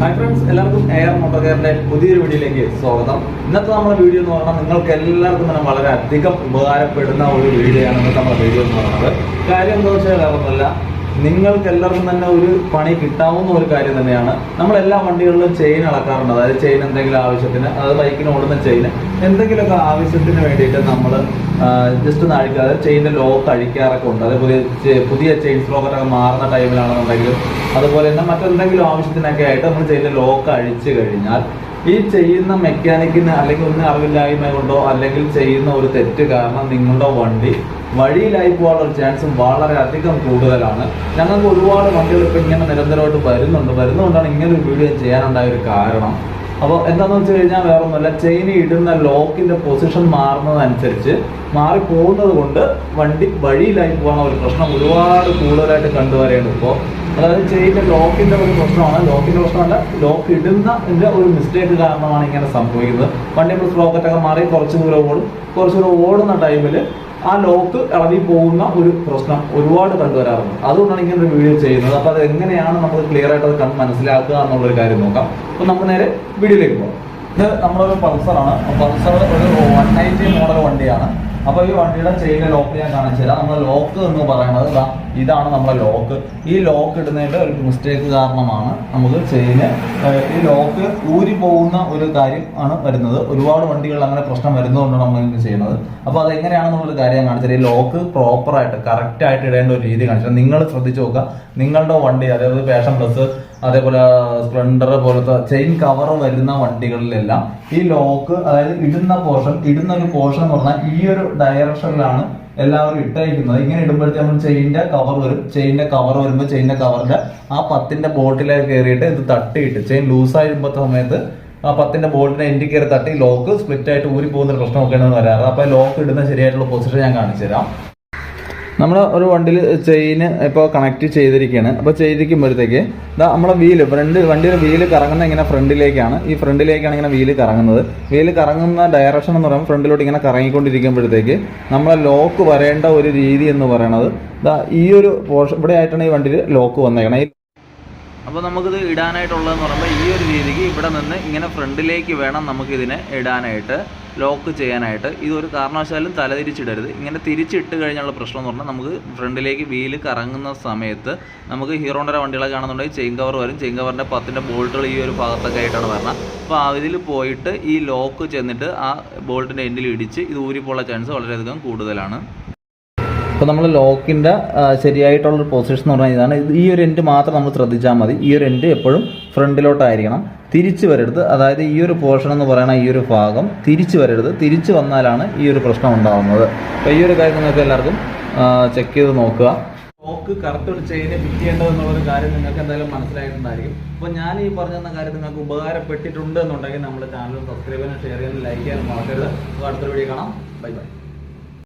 Hi friends എല്ലാവർക്കും air മോട്ടോകെയറിന്റെ പുതിയൊരു വീഡിയോയിലേക്ക് സ്വാഗതം. ഇന്നത്തെ നമ്മുടെ വീഡിയോ എന്ന് പറഞ്ഞാൽ നിങ്ങൾക്ക് എല്ലാവർക്കും തന്നെ വളരെ അധികം ഉപകാരപ്പെടുന്ന ഒരു വീഡിയോ ആണ് ഇന്നത്തെ നമ്മുടെ വീഡിയോ എന്ന് പറയുന്നത്. കാര്യം എന്താ വെച്ചാൽ വേറൊന്നുമല്ല. നിങ്ങൾക്ക് എല്ലാവർക്കും തന്നെ ഒരു പണി കിട്ടാവുന്ന ഒരു കാര്യം തന്നെയാണ്. നമ്മൾ എല്ലാ വണ്ടികളിലും ചെയിൻ അളക്കാറുണ്ട്. അതായത് ചെയിൻ എന്തെങ്കിലും ആവശ്യത്തിന് അതായത് ബൈക്കിന് ഓടുന്ന ചെയിൻ എന്തെങ്കിലുമൊക്കെ ആവശ്യത്തിന് വേണ്ടിയിട്ട് നമ്മൾ ജസ്റ്റ് ഒന്ന് അഴിക്കുക അതായത് ചെയിന്റെ ലോക്ക് അഴിക്കാറൊക്കെ ഉണ്ട്. അതേപോലെ പുതിയ ചെയിൻ സ്ലോക്കറൊക്കെ മാറുന്ന ടൈമിലാണെന്നുണ്ടെങ്കിലും അതുപോലെ തന്നെ മറ്റെന്തെങ്കിലും ആവശ്യത്തിനൊക്കെ ആയിട്ട് നമ്മൾ ചെയിന്റെ ലോക്ക് അഴിച്ചു കഴിഞ്ഞാൽ ഈ ചെയ്യുന്ന മെക്കാനിക്കിന് അല്ലെങ്കിൽ ഒന്നും അറിവില്ലായ്മ കൊണ്ടോ അല്ലെങ്കിൽ ചെയ്യുന്ന ഒരു തെറ്റ് കാരണം നിങ്ങളുടെ വണ്ടി വഴിയിലായി പോകാനുള്ള ചാൻസ് വളരെ അധികം കൂടുതലാണ്. ഞങ്ങൾക്ക് ഒരുപാട് വണ്ടികൾ ഇപ്പം ഇങ്ങനെ നിരന്തരമായിട്ട് വരുന്നുണ്ട്. വരുന്നതുകൊണ്ടാണ് ഇങ്ങനെ ഒരു വീഡിയോ ചെയ്യാനുണ്ടായ ഒരു കാരണം. അപ്പോൾ എന്താണെന്ന് വെച്ച് കഴിഞ്ഞാൽ വേറെ ഒന്നുമല്ല ചെയിൻ ഇടുന്ന ലോക്കിന്റെ പൊസിഷൻ മാറുന്നതനുസരിച്ച് മാറി പോകുന്നത് കൊണ്ട് വണ്ടി വഴിയിലായി പോകുന്ന ഒരു പ്രശ്നം ഒരുപാട് കൂടുതലായിട്ട് കണ്ടുവരേണ്ടി ഇപ്പോൾ അതായത് ചെയിന്റെ ലോക്കിന്റെ ഒരു പ്രശ്നമാണ്. ലോക്കിന്റെ പ്രശ്നമല്ല ലോക്ക് ഇടുന്നതിന്റെ ഒരു മിസ്റ്റേക്ക് കാരണമാണ് ഇങ്ങനെ സംഭവിക്കുന്നത്. വണ്ടി നമ്മൾ സ്ലോക്കറ്റൊക്കെ മാറി കുറച്ച് ദൂരം ഓടും. കുറച്ച് ദൂരം ഓടുന്ന ടൈമിൽ ആ ലോക്ക് ഇളകി പോകുന്ന ഒരു പ്രശ്നം ഒരുപാട് കണ്ടുവരാറുണ്ട് അതുകൊണ്ടാണ് ഇങ്ങനെ ഒരു വീഡിയോ ചെയ്യുന്നത്. അപ്പോൾ അത് എങ്ങനെയാണ് നമ്മൾ ക്ലിയർ ആയിട്ട് അത് മനസ്സിലാക്കുക എന്നുള്ളൊരു കാര്യം നോക്കാം. അപ്പോൾ നമ്മൾ നേരെ വീഡിയോയിലേക്ക് പോകാം. ഇത് നമ്മളൊരു ആണ് പൾസർ ഒരു വൺ നയന്റി മോഡൽ വണ്ടിയാണ്. അപ്പോൾ ഈ വണ്ടിയുടെ ചെയിൻ ലോക്ക് ഞാൻ കാണിച്ചു തരാം. നമ്മുടെ ലോക്ക് എന്ന് പറയുന്നത് ഇതാണ് നമ്മുടെ ലോക്ക് ഈ ലോക്ക് ഇടുന്നതിന്റെ ഒരു മിസ്റ്റേക്ക് കാരണമാണ് നമുക്ക് ചെയിന് ഈ ലോക്ക് ഊരി പോകുന്ന ഒരു കാര്യം ആണ് വരുന്നത്. ഒരുപാട് വണ്ടികൾ അങ്ങനെ പ്രശ്നം വരുന്നതുകൊണ്ടാണ് നമ്മൾ ഇങ്ങനെ ചെയ്യുന്നത്. അപ്പോൾ അത് എങ്ങനെയാണെന്നുള്ള കാര്യം കാണിച്ചത് ഈ ലോക്ക് പ്രോപ്പറായിട്ട് കറക്റ്റ് ആയിട്ട് ഇടേണ്ട ഒരു രീതി കാണിച്ചത് നിങ്ങൾ ശ്രദ്ധിച്ചു നോക്കുക. നിങ്ങളുടെ വണ്ടി അതായത് പാഷൻ പ്ലസ് അതേപോലെ സ്പ്ലെൻഡർ പോലത്തെ ചെയിൻ കവർ വരുന്ന വണ്ടികളിലെല്ലാം ഈ ലോക്ക് അതായത് ഇടുന്ന പോർഷൻ ഇടുന്ന ഒരു പോർഷൻ എന്ന് പറഞ്ഞാൽ ഈ ഒരു ഡയറക്ഷനിലാണ് എല്ലാവരും ഇട്ടയക്കുന്നത് ഇങ്ങനെ ഇടുമ്പോഴത്തേക്ക് നമ്മൾ ചെയിന്റെ കവർ വരും. ചെയിന്റെ കവർ വരുമ്പോൾ ചെയിന്റെ കവറിന്റെ ആ പത്തിന്റെ ബോട്ടിലേക്ക് കയറിയിട്ട് ഇത് തട്ടിയിട്ട് ചെയിൻ ലൂസായിരുമ്പോഴത്തെ സമയത്ത് ആ പത്തിന്റെ ബോൾട്ടിനെ എന്റെ കയറി തട്ടി ലോക്ക് സ്പ്ലിറ്റ് ആയിട്ട് ഊരി പോകുന്ന ഒരു പ്രശ്നമൊക്കെയാണ് വരാറ്. അപ്പൊ ലോക്ക് ഇടുന്ന ശരിയായിട്ടുള്ള പൊസിഷൻ ഞാൻ കാണിച്ചു തരാം നമ്മൾ ഒരു വണ്ടിയിൽ ചെയിന് ഇപ്പോൾ കണക്ട് ചെയ്തിരിക്കുകയാണ് അപ്പോൾ ചെയ്തിരിക്കുമ്പോഴത്തേക്ക് ഇതാ നമ്മളെ വീൽ ഫ്രണ്ട് വണ്ടിയുടെ വീൽ കറങ്ങുന്ന ഇങ്ങനെ ഫ്രണ്ടിലേക്കാണ്. ഈ ഫ്രണ്ടിലേക്കാണ് ഇങ്ങനെ വീൽ കറങ്ങുന്നത്. വീൽ കറങ്ങുന്ന ഡയറക്ഷൻ എന്ന് പറയുമ്പോൾ ഫ്രണ്ടിലോട്ട് ഇങ്ങനെ കറങ്ങിക്കൊണ്ടിരിക്കുമ്പോഴത്തേക്ക് നമ്മളെ ലോക്ക് വരേണ്ട ഒരു രീതി എന്ന് പറയുന്നത് ഇതാ ഈ ഒരു പോർഷൻ ഇവിടെ ആയിട്ടാണ് ഈ വണ്ടിയിൽ ലോക്ക് വന്നേക്കണം. അപ്പോൾ നമുക്കിത് ഇടാനായിട്ടുള്ളതെന്ന് പറയുമ്പോൾ ഈ ഒരു രീതിക്ക് ഇവിടെ നിന്ന് ഇങ്ങനെ ഫ്രണ്ടിലേക്ക് വേണം നമുക്കിതിനെ ഇടാനായിട്ട് ലോക്ക് ചെയ്യാനായിട്ട്. ഇതൊരു കാരണവശാലും തലതിരിച്ചിടരുത്. ഇങ്ങനെ തിരിച്ചിട്ട് കഴിഞ്ഞുള്ള പ്രശ്നം എന്ന് പറഞ്ഞാൽ നമുക്ക് ഫ്രണ്ടിലേക്ക് വീൽ കറങ്ങുന്ന സമയത്ത് നമുക്ക് ഹീറോണ്ടര വണ്ടികളൊക്കെ ആണെന്നുണ്ടെങ്കിൽ ചെയിൻ കവർ വരും. ചെയിൻ കവറിന്റെ പത്തിന്റെ ബോൾട്ടുകൾ ഈ ഒരു ഭാഗത്തൊക്കെ ആയിട്ടാണ് വരുന്നത് അപ്പോൾ അതിൽ പോയിട്ട് ഈ ലോക്ക് ചെന്നിട്ട് ആ ബോൾട്ടിന്റെ എൻഡിൽ ഇടിച്ച് ഇത് ഊരിപ്പോള്ള ചാൻസ് വളരെയധികം കൂടുതലാണ്. ഇപ്പോൾ നമ്മൾ ലോക്കിന്റെ ശരിയായിട്ടുള്ളൊരു പൊസിഷൻ എന്ന് പറഞ്ഞാൽ ഇതാണ്. ഈ ഒരു എൻഡ് മാത്രം നമ്മൾ ശ്രദ്ധിച്ചാൽ മതി. ഈ ഒരു എൻഡ് എപ്പോഴും ഫ്രണ്ടിലോട്ടായിരിക്കണം. തിരിച്ചു വരരുത്. അതായത് ഈ ഒരു പോർഷൻ എന്ന് പറയുന്ന ഈ ഒരു ഭാഗം തിരിച്ചു വരരുത്. തിരിച്ചു വന്നാലാണ് ഈ ഒരു പ്രശ്നം ഉണ്ടാകുന്നത് അപ്പോൾ ഈ ഒരു കാര്യം നിങ്ങൾക്ക് എല്ലാവർക്കും ചെക്ക് ചെയ്ത് നോക്കുക. ലോക്ക് കറക്റ്റ് ഒരു ചെയിനെ ഫിറ്റ് ചെയ്യേണ്ടത് എന്നുള്ളൊരു കാര്യം നിങ്ങൾക്ക് എന്തായാലും മനസ്സിലായിട്ടുണ്ടായിരിക്കും. അപ്പോൾ ഞാൻ ഈ പറഞ്ഞ കാര്യം നിങ്ങൾക്ക് ഉപകാരപ്പെട്ടിട്ടുണ്ട് എന്നുണ്ടെങ്കിൽ നമ്മുടെ ചാനൽ സബ്സ്ക്രൈബ് ചെയ്യാനും ഷെയർ ചെയ്യാനും ലൈക്ക് ചെയ്യാനും മറക്കരുത്. അപ്പോൾ അടുത്തൊരു വീഡിയോ കാണാം. Bye bye